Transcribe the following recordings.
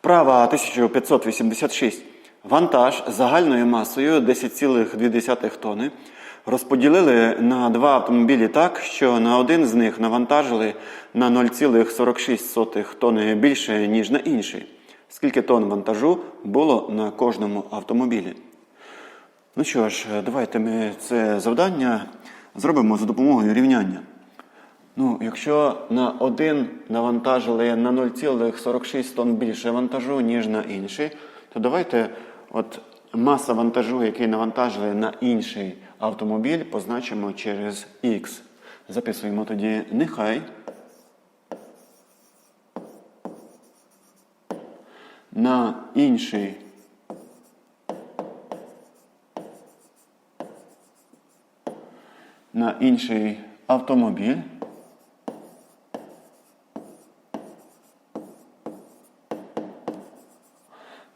Вправа 1586. Вантаж загальною масою 10,2 тонни розподілили на два автомобілі так, що на один з них навантажили на 0,46 тонни більше, ніж на інший. Скільки тонн вантажу було на кожному автомобілі? Ну що ж, давайте ми це завдання зробимо за допомогою рівняння. Ну, якщо на один навантажили на 0,46 тонн більше вантажу, ніж на інший, то давайте от маса вантажу, який навантажили на інший автомобіль, позначимо через X. Записуємо тоді нехай. На інший на інший автомобіль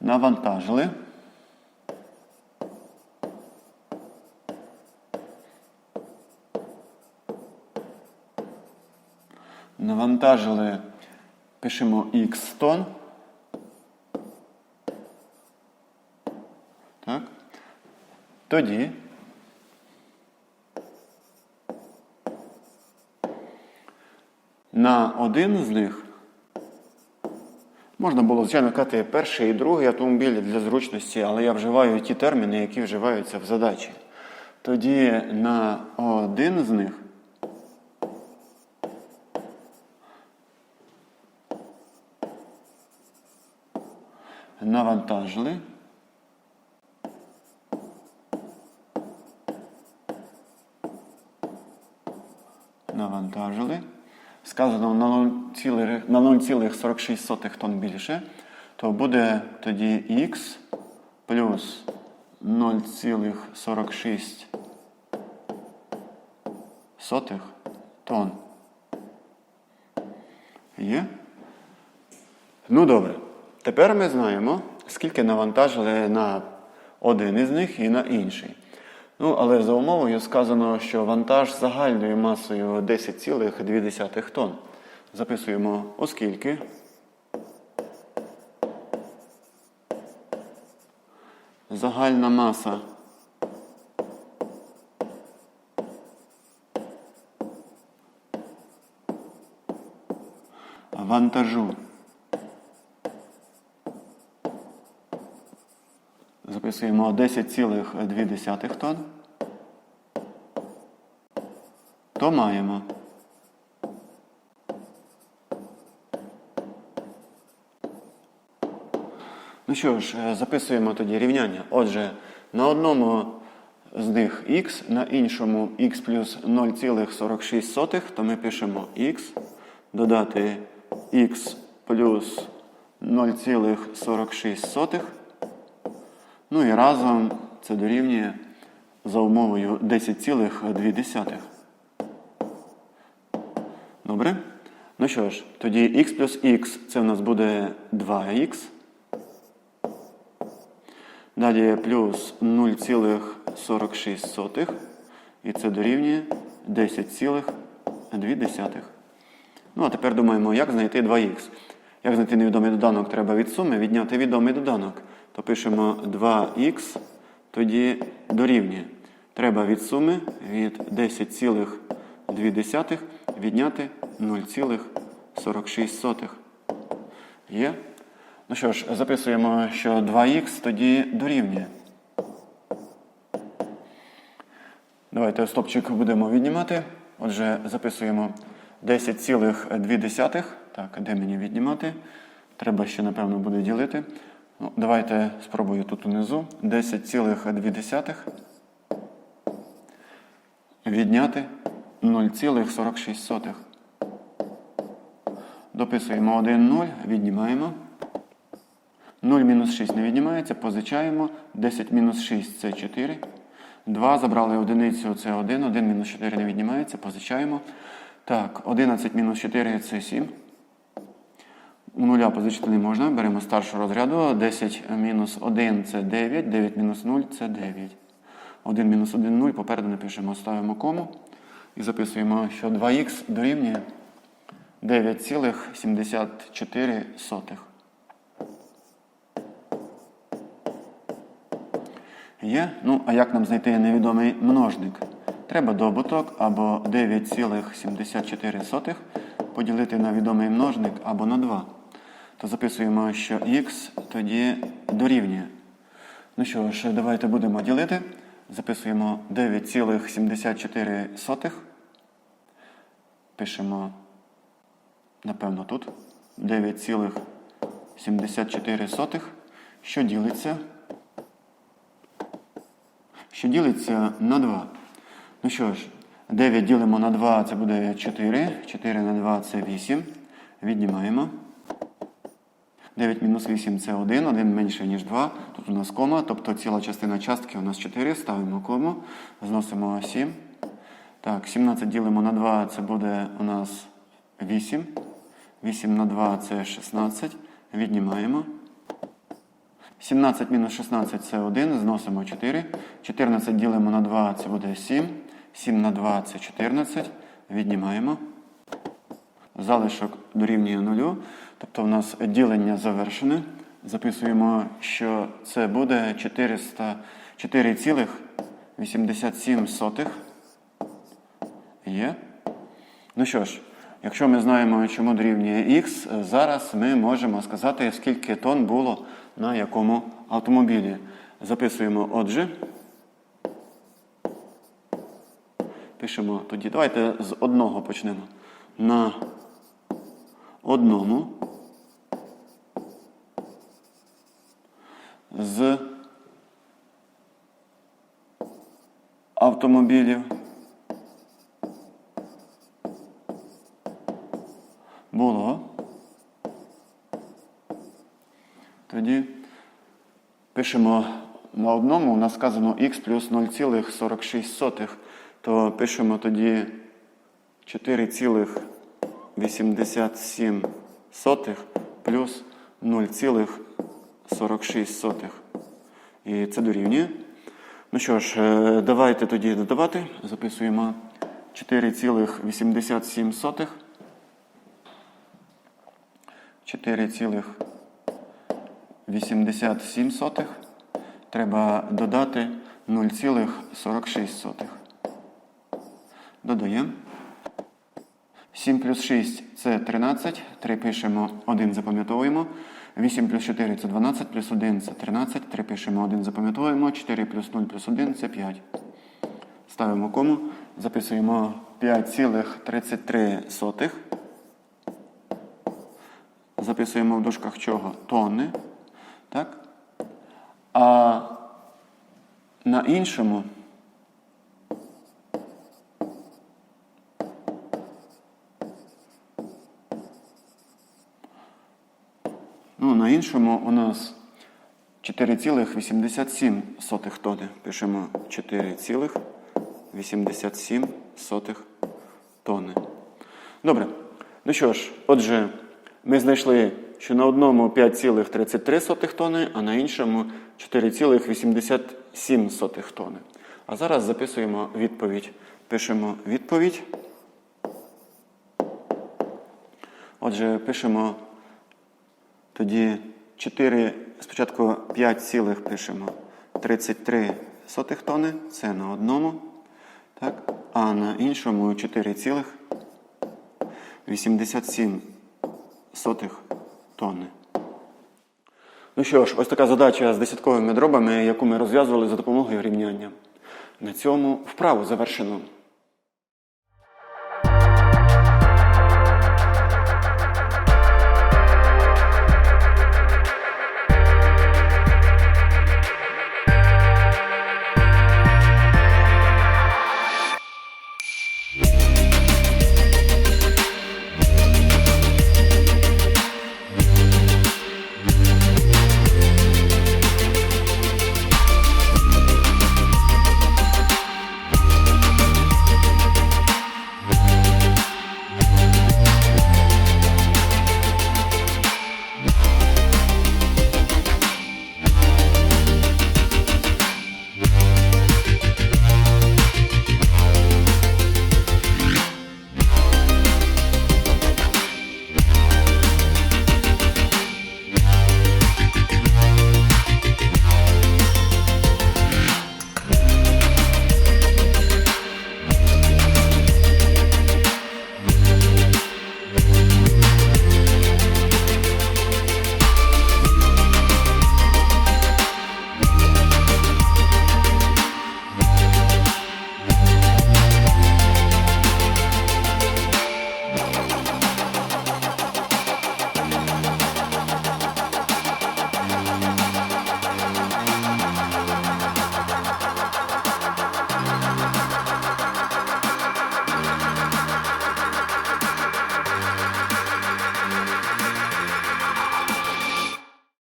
навантажили навантажили, пишемо X тонн. Так. Тоді на один з них можна було, звичайно, казати перший і другий автомобіль для зручності, але я вживаю ті терміни, які вживаються в задачі. Тоді на один з них навантажили навантажили. Сказано на 0,46 тонн більше, то буде тоді х плюс 0,46 тонн. Є? Ну добре. Тепер ми знаємо, скільки навантажили на один із них і на інший. Ну, але за умовою сказано, що вантаж загальною масою 10,2 тонн. Записуємо оскільки. Загальна маса вантажу записуємо 10,2 тонн, то маємо Ну що ж, е, записуємо тоді рівняння. Отже, на одному з них х, на іншому х плюс 0,46, то ми пишемо х, додати х плюс 0,46. Ну і разом це дорівнює за умовою 10,2. Добре? Ну що ж, тоді х плюс х це в нас буде 2х. Далі плюс 0,46. І це дорівнює 10,2. Ну, а тепер думаємо, як знайти 2х. Як знайти невідомий доданок, треба від суми відняти відомий доданок. То пишемо 2х, тоді дорівнює. Треба від суми від 10,2 відняти 0,46. Є? Ну що ж, записуємо, що 2х тоді дорівнює. Давайте стопчик будемо віднімати. Отже, записуємо 10,2. Так, де мені віднімати? Треба ще, напевно, буде ділити. Ну, Давайте спробую тут унизу. 10,2 відняти 0,46. Дописуємо 1, 0, віднімаємо. 0 мінус 6 не віднімається, позичаємо. 10 мінус 6 це 4. 2 забрали одиницю, це 1. 1 мінус 4 не віднімається, позичаємо. Так, 11 мінус 4 це 7. У нуля позичити не можна, беремо старшу розряду. 10 мінус 1 це 9, 9 мінус 0 це 9. 1 мінус 1 0, попереду напишемо, ставимо кому. І записуємо, що 2х дорівнює 9,74. Є. Ну, а як нам знайти невідомий множник? Треба добуток або 9,74 поділити на відомий множник або на 2. То записуємо, що х тоді дорівнює. Ну що ж, давайте будемо ділити. Записуємо 9,74. Пишемо, напевно, тут 9,74, що ділиться. Що ділиться на 2. Ну що ж, 9 ділимо на 2, це буде 4. 4 на 2 це 8. Віднімаємо. 9 мінус 8 це 1, 1 менше, ніж 2. Тут у нас кома, тобто ціла частина частки у нас 4. Ставимо кому, зносимо 7. Так, 17 ділимо на 2, це буде у нас 8. 8 на 2 це 16. Віднімаємо. 17 мінус 16 це 1, зносимо 4. 14 ділимо на 2, це буде 7. 7 на 2 це 14. Віднімаємо. Залишок дорівнює 0. Тобто у нас ділення завершене. Записуємо, що це буде 400 4,87. Є. Ну що ж, якщо ми знаємо, чому дорівнює х, зараз ми можемо сказати, скільки тонн було на якому автомобілі. Записуємо отже. Пишемо тоді. Давайте з одного почнемо. На одному з автомобілів було. Тоді пишемо на одному, у нас сказано х плюс 0,46, то пишемо тоді 4,87 плюс 0,46. І це дорівнює. Ну що ж, е, давайте тоді додавати. Записуємо 4,87. 4,87. Треба додати 0,46. Додаємо. 7 плюс 6 це 13. 3 пишемо, 1 запам'ятовуємо. 8 плюс 4 це 12, плюс 1 це 13. 3 пишемо, 1 запам'ятовуємо. 4 плюс 0 плюс 1 це 5. Ставимо кому. Записуємо 5,33. Записуємо в дужках чого? Тонни. Так? А на іншому Іншому у нас 4,87 тонни. Пишемо 4,87 тонни. Добре. Ну що ж, отже, ми знайшли, що на одному 5,33 тонни, а на іншому 4,87 тонни. А зараз записуємо відповідь. Пишемо відповідь. Отже, пишемо тоді 4, спочатку 5 цілих пишемо 33 сотих тони, це на одному. Так? А на іншому 4 цілих 87 сотих тонни. Ну що ж, ось така задача з десятковими дробами, яку ми розв'язували за допомогою рівняння. На цьому вправу завершено.